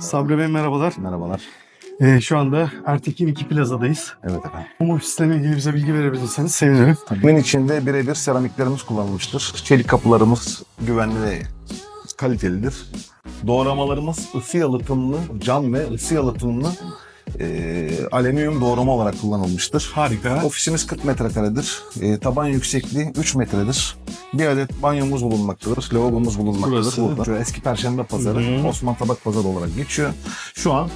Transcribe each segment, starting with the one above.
Sabri Bey merhabalar. Merhabalar. Ee, şu anda Ertekin 2 plazadayız. Evet efendim. Home ofislerle ilgili bize bilgi verebilirseniz sevinirim. Bunun içinde birebir seramiklerimiz kullanılmıştır. Çelik kapılarımız güvenli ve kalitelidir. Doğramalarımız ısı yalıtımlı, cam ve ısı yalıtımlı e, alüminyum doğrama olarak kullanılmıştır. Harika. Ofisimiz 40 metrekaredir. E, taban yüksekliği 3 metredir. Bir adet banyomuz bulunmaktadır. Lavabomuz bulunmaktadır. Burası. Burada. Eski Perşembe Pazarı, Hı hı. Osman Tabak Pazarı olarak geçiyor. Şu an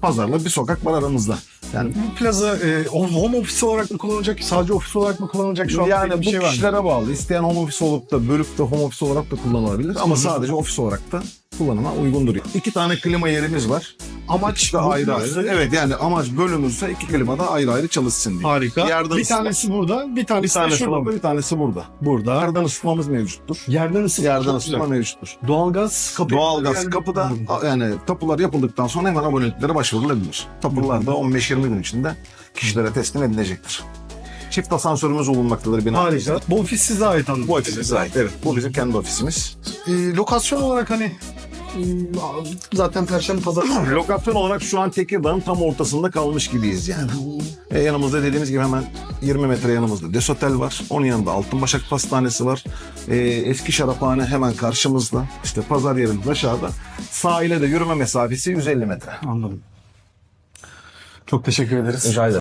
pazarla bir sokak var aramızda. Yani Bu plaza e, home ofis olarak mı kullanılacak, sadece ofis olarak mı kullanılacak şu an yani bu bir şey var mı? kişilere bağlı. İsteyen home office olup da bölüp de home office olarak da kullanılabilir. Ama sadece ofis olarak da kullanıma uygundur. İki tane klima yerimiz var. Amaç bu ayrı ayrı. Evet yani amaç bölümümüzde iki klima da ayrı ayrı çalışsın diye. Harika. Yerden bir tanesi burada, bir Bir tanesi, de tanesi şurada. burada, bir tanesi burada. Burada. Yerden ısıtmamız mevcuttur. Yerden ısıtma. Yerden ısıtma mevcuttur. Doğalgaz kapı. Doğalgaz Yani- kapıda yani tapular yapıldıktan sonra hemen aboneliklere başvurulabilir. Tapular da 15-20 gün içinde kişilere teslim edilecektir. Çift asansörümüz bulunmaktadır bina. Harika. Bu ofis size ait anladım. Bu ofis bize ait. Evet. Bu bizim kendi ofisimiz. E, lokasyon olarak hani zaten Perşembe Pazarı Lokasyon olarak şu an Tekirdağ'ın tam ortasında kalmış gibiyiz yani. E, yanımızda dediğimiz gibi hemen 20 metre yanımızda Desotel var. Onun yanında Altınbaşak Pastanesi var. E, eski şaraphane hemen karşımızda. İşte pazar yerimiz aşağıda. Sahile de yürüme mesafesi 150 metre. Anladım. Çok teşekkür ederiz. Rica ederim.